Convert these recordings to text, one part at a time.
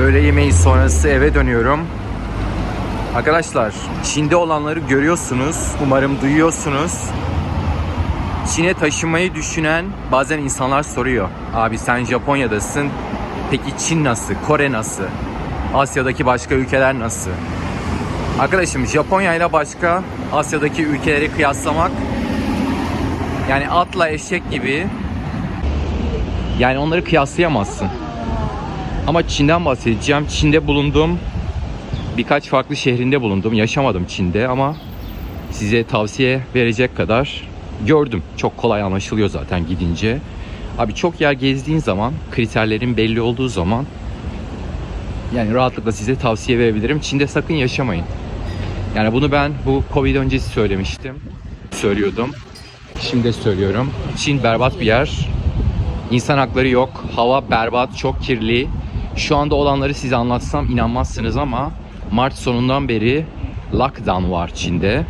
Öğle yemeği sonrası eve dönüyorum. Arkadaşlar Çin'de olanları görüyorsunuz. Umarım duyuyorsunuz. Çin'e taşınmayı düşünen bazen insanlar soruyor. Abi sen Japonya'dasın. Peki Çin nasıl? Kore nasıl? Asya'daki başka ülkeler nasıl? Arkadaşım Japonya ile başka Asya'daki ülkeleri kıyaslamak yani atla eşek gibi yani onları kıyaslayamazsın. Ama Çin'den bahsedeceğim. Çin'de bulundum. Birkaç farklı şehrinde bulundum. Yaşamadım Çin'de ama size tavsiye verecek kadar gördüm. Çok kolay anlaşılıyor zaten gidince. Abi çok yer gezdiğin zaman, kriterlerin belli olduğu zaman yani rahatlıkla size tavsiye verebilirim. Çin'de sakın yaşamayın. Yani bunu ben bu Covid öncesi söylemiştim. Söylüyordum. Şimdi söylüyorum. Çin berbat bir yer. İnsan hakları yok. Hava berbat, çok kirli. Şu anda olanları size anlatsam inanmazsınız ama Mart sonundan beri lockdown var Çin'de.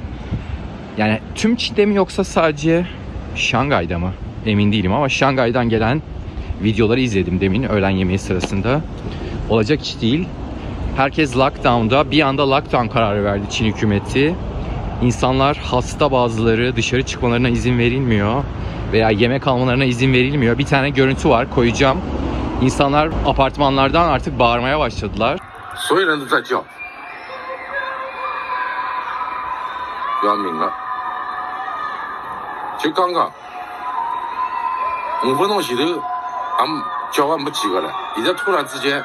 Yani tüm Çin'de mi yoksa sadece Şangay'da mı? Emin değilim ama Şangay'dan gelen videoları izledim demin öğlen yemeği sırasında. Olacak iş değil. Herkes lockdown'da. Bir anda lockdown kararı verdi Çin hükümeti. İnsanlar hasta bazıları dışarı çıkmalarına izin verilmiyor veya yemek almalarına izin verilmiyor. Bir tane görüntü var koyacağım. İnsanlar apartmanlardan artık bağırmaya başladılar. 所有人都在叫，要命了！就刚刚五分钟前头，俺们叫完没几个了，现在突然之间，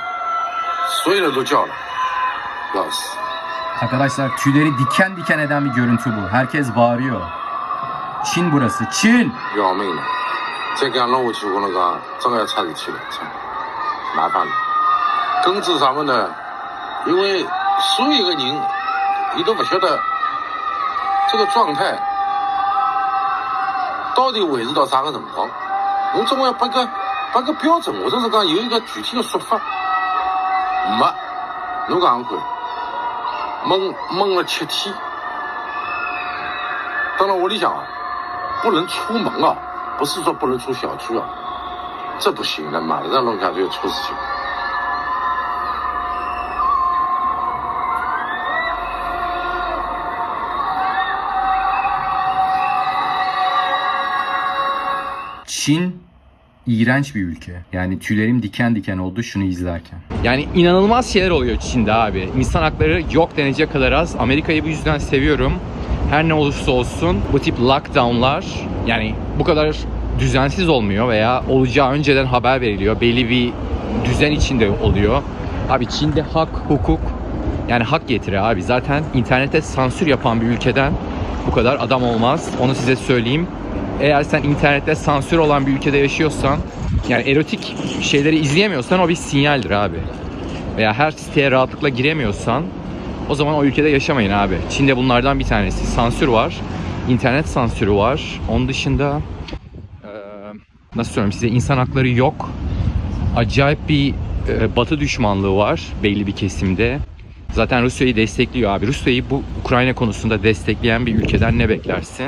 所有人都叫了，要死！ Arkadaşlar tüyleri diken diken eden bir görüntü bu. Herkes bağırıyor. Çin burası. Çin! 要命了！再这样弄下去，我跟你讲，真的要出事体了， 麻烦了。根治啥么呢，因为所有的人，你都不晓得这个状态到底维持到啥个辰光。侬总要把个把个标准，或者是讲有一个具体的说法。没，侬讲看，闷闷了七天，当然屋里向啊，不能出门啊，不是说不能出小区啊，Co. Çin iğrenç bir ülke. Yani tüylerim diken diken oldu şunu izlerken. Yani inanılmaz şeyler oluyor Çin'de abi. İnsan hakları yok denecek kadar az. Amerika'yı bu yüzden seviyorum. Her ne olursa olsun bu tip lockdownlar yani bu kadar düzensiz olmuyor veya olacağı önceden haber veriliyor. Belli bir düzen içinde oluyor. Abi Çin'de hak, hukuk yani hak getire abi. Zaten internete sansür yapan bir ülkeden bu kadar adam olmaz. Onu size söyleyeyim. Eğer sen internette sansür olan bir ülkede yaşıyorsan yani erotik şeyleri izleyemiyorsan o bir sinyaldir abi. Veya her siteye rahatlıkla giremiyorsan o zaman o ülkede yaşamayın abi. Çin'de bunlardan bir tanesi. Sansür var. internet sansürü var. Onun dışında nasıl söyleyeyim size insan hakları yok. Acayip bir e, batı düşmanlığı var belli bir kesimde. Zaten Rusya'yı destekliyor abi. Rusya'yı bu Ukrayna konusunda destekleyen bir ülkeden ne beklersin?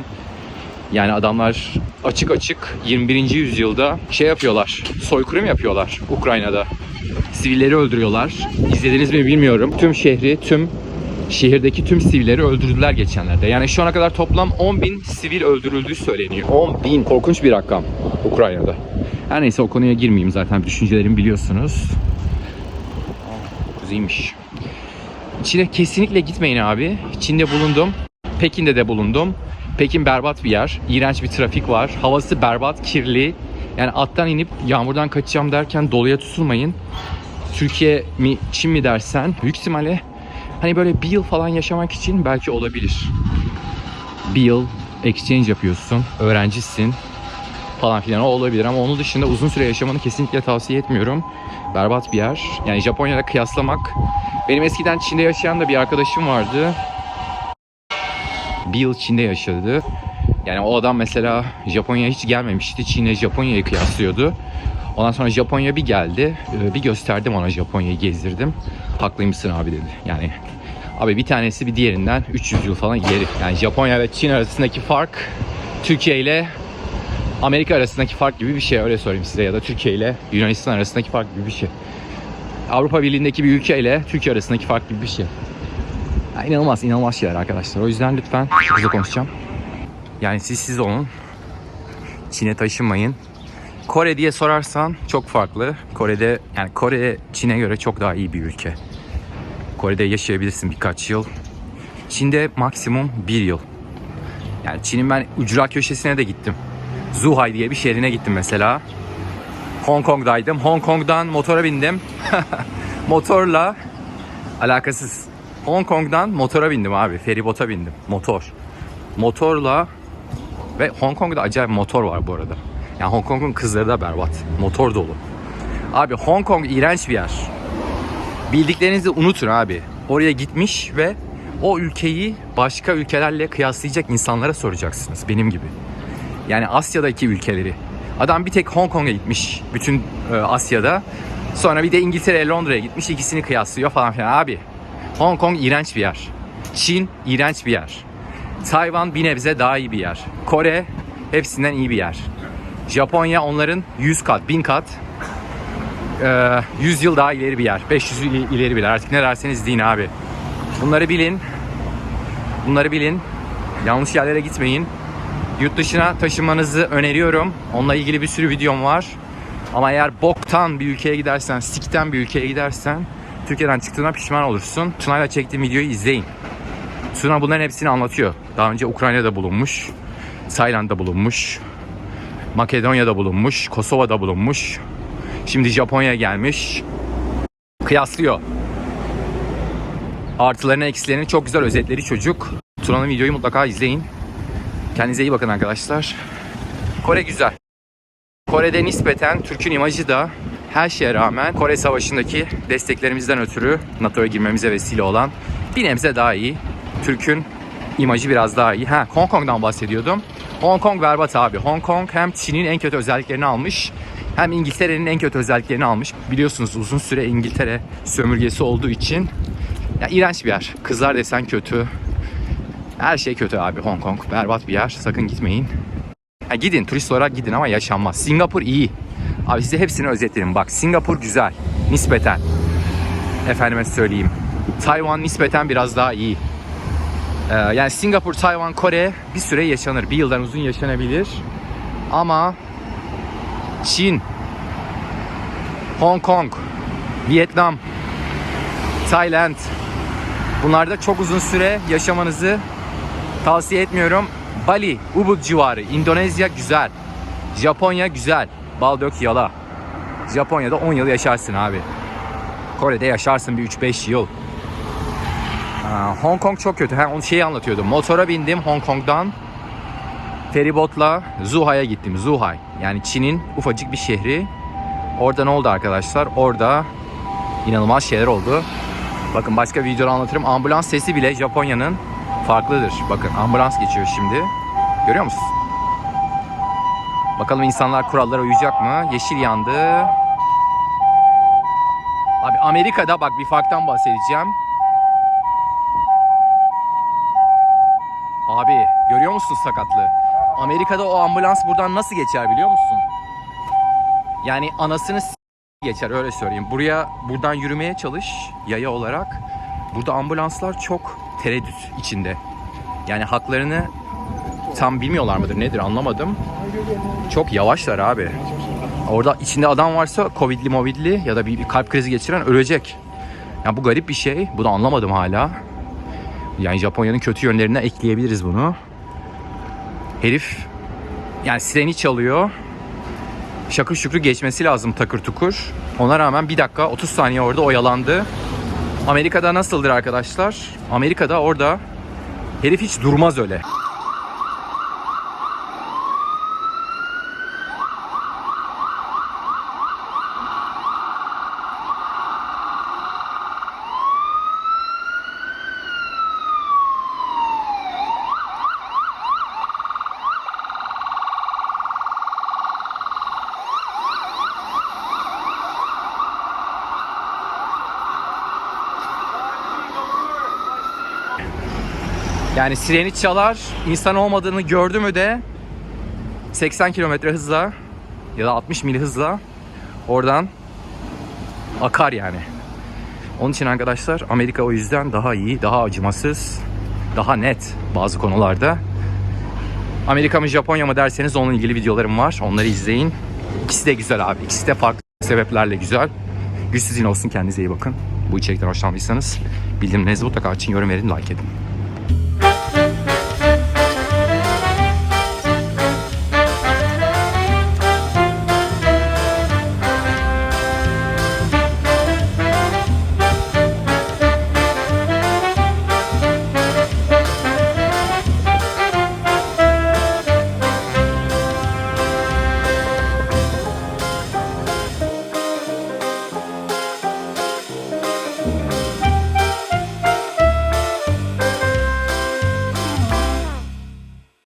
Yani adamlar açık açık 21. yüzyılda şey yapıyorlar. Soykırım yapıyorlar Ukrayna'da. Sivilleri öldürüyorlar. İzlediniz mi bilmiyorum. Tüm şehri, tüm şehirdeki tüm sivilleri öldürdüler geçenlerde. Yani şu ana kadar toplam 10 bin sivil öldürüldüğü söyleniyor. 10 bin. Korkunç bir rakam Ukrayna'da. Her neyse o konuya girmeyeyim zaten düşüncelerimi biliyorsunuz. Güzelmiş. Çin'e kesinlikle gitmeyin abi. Çin'de bulundum. Pekin'de de bulundum. Pekin berbat bir yer. İğrenç bir trafik var. Havası berbat, kirli. Yani attan inip yağmurdan kaçacağım derken doluya tutulmayın. Türkiye mi Çin mi dersen büyük ihtimalle hani böyle bir yıl falan yaşamak için belki olabilir. Bir yıl exchange yapıyorsun, öğrencisin falan filan o olabilir ama onun dışında uzun süre yaşamanı kesinlikle tavsiye etmiyorum. Berbat bir yer. Yani Japonya'da kıyaslamak. Benim eskiden Çin'de yaşayan da bir arkadaşım vardı. Bir yıl Çin'de yaşadı. Yani o adam mesela Japonya'ya hiç gelmemişti. Çin'le Japonya'yı kıyaslıyordu. Ondan sonra Japonya bir geldi. Ee, Bir gösterdim ona Japonya'yı gezdirdim. Haklıymışsın abi dedi. Yani abi bir tanesi bir diğerinden 300 yıl falan ileri. Yani Japonya ve Çin arasındaki fark Türkiye ile Amerika arasındaki fark gibi bir şey öyle söyleyeyim size ya da Türkiye ile Yunanistan arasındaki fark gibi bir şey. Avrupa Birliği'ndeki bir ülkeyle Türkiye arasındaki fark gibi bir şey. Ya inanılmaz, inanılmaz şeyler arkadaşlar. O yüzden lütfen hızlı konuşacağım. Yani siz siz olun. Çin'e taşınmayın. Kore diye sorarsan çok farklı. Kore'de yani Kore Çin'e göre çok daha iyi bir ülke. Kore'de yaşayabilirsin birkaç yıl. Çin'de maksimum bir yıl. Yani Çin'in ben ücra köşesine de gittim. Zhuhai diye bir şehrine gittim mesela. Hong Kong'daydım. Hong Kong'dan motora bindim. Motorla alakasız. Hong Kong'dan motora bindim abi. Feribota bindim. Motor. Motorla ve Hong Kong'da acayip motor var bu arada. Yani Hong Kong'un kızları da berbat. Motor dolu. Abi Hong Kong iğrenç bir yer. Bildiklerinizi unutun abi. Oraya gitmiş ve o ülkeyi başka ülkelerle kıyaslayacak insanlara soracaksınız. Benim gibi. Yani Asya'daki ülkeleri. Adam bir tek Hong Kong'a gitmiş bütün e, Asya'da. Sonra bir de İngiltere, Londra'ya gitmiş. ikisini kıyaslıyor falan filan. Abi Hong Kong iğrenç bir yer. Çin iğrenç bir yer. Tayvan bir nebze daha iyi bir yer. Kore hepsinden iyi bir yer. Japonya onların 100 kat, 1000 kat e, 100 yıl daha ileri bir yer. 500 yıl ileri bir yer. Artık ne derseniz deyin abi. Bunları bilin. Bunları bilin. Yanlış yerlere gitmeyin. Yurt dışına taşınmanızı öneriyorum. Onunla ilgili bir sürü videom var. Ama eğer boktan bir ülkeye gidersen, sikten bir ülkeye gidersen Türkiye'den çıktığına pişman olursun. Tuna'yla çektiğim videoyu izleyin. Tuna bunların hepsini anlatıyor. Daha önce Ukrayna'da bulunmuş, Tayland'da bulunmuş, Makedonya'da bulunmuş, Kosova'da bulunmuş. Şimdi Japonya'ya gelmiş. Kıyaslıyor. Artılarını eksilerini çok güzel özetleri çocuk. Tuna'nın videoyu mutlaka izleyin. Kendinize iyi bakın arkadaşlar. Kore güzel. Kore'de nispeten Türk'ün imajı da her şeye rağmen Kore Savaşı'ndaki desteklerimizden ötürü NATO'ya girmemize vesile olan bir nebze daha iyi. Türk'ün imajı biraz daha iyi. Ha Hong Kong'dan bahsediyordum. Hong Kong berbat abi. Hong Kong hem Çin'in en kötü özelliklerini almış hem İngiltere'nin en kötü özelliklerini almış. Biliyorsunuz uzun süre İngiltere sömürgesi olduğu için ya iğrenç bir yer. Kızlar desen kötü. Her şey kötü abi Hong Kong. Berbat bir yer. Sakın gitmeyin. Ha, gidin turist olarak gidin ama yaşanmaz. Singapur iyi. Abi size hepsini özetlerim. Bak Singapur güzel. Nispeten. Efendime söyleyeyim. Tayvan nispeten biraz daha iyi. Ee, yani Singapur, Tayvan, Kore bir süre yaşanır. Bir yıldan uzun yaşanabilir. Ama Çin, Hong Kong, Vietnam, Tayland bunlarda çok uzun süre yaşamanızı tavsiye etmiyorum. Bali, Ubud civarı, Endonezya güzel. Japonya güzel. Bal yala. Japonya'da 10 yıl yaşarsın abi. Kore'de yaşarsın bir 3-5 yıl. Hong Kong çok kötü. Ha, onu şeyi anlatıyordum. Motora bindim Hong Kong'dan. Feribotla Zhuhai'ye gittim. Zhuhai. Yani Çin'in ufacık bir şehri. Orada ne oldu arkadaşlar? Orada inanılmaz şeyler oldu. Bakın başka bir videoda anlatırım. Ambulans sesi bile Japonya'nın farklıdır. Bakın ambulans geçiyor şimdi. Görüyor musun? Bakalım insanlar kurallara uyacak mı? Yeşil yandı. Abi Amerika'da bak bir farktan bahsedeceğim. Abi görüyor musun sakatlığı? Amerika'da o ambulans buradan nasıl geçer biliyor musun? Yani anasını s- geçer öyle söyleyeyim. Buraya buradan yürümeye çalış yaya olarak. Burada ambulanslar çok tereddüt içinde. Yani haklarını tam bilmiyorlar mıdır nedir anlamadım. Çok yavaşlar abi. Orada içinde adam varsa covidli movidli ya da bir, kalp krizi geçiren ölecek. Yani bu garip bir şey. Bunu anlamadım hala. Yani Japonya'nın kötü yönlerine ekleyebiliriz bunu. Herif yani sireni çalıyor. Şakır şükür geçmesi lazım takır tukur. Ona rağmen bir dakika 30 saniye orada oyalandı. Amerika'da nasıldır arkadaşlar? Amerika'da orada herif hiç durmaz öyle. Yani sireni çalar, insan olmadığını gördü mü de 80 kilometre hızla ya da 60 mil hızla oradan akar yani. Onun için arkadaşlar Amerika o yüzden daha iyi, daha acımasız, daha net bazı konularda. Amerika mı Japonya mı derseniz onunla ilgili videolarım var. Onları izleyin. İkisi de güzel abi. İkisi de farklı sebeplerle güzel. Güçsüz yine olsun kendinize iyi bakın. Bu içerikten hoşlandıysanız bildirimlerinizi mutlaka açın, yorum verin, like edin.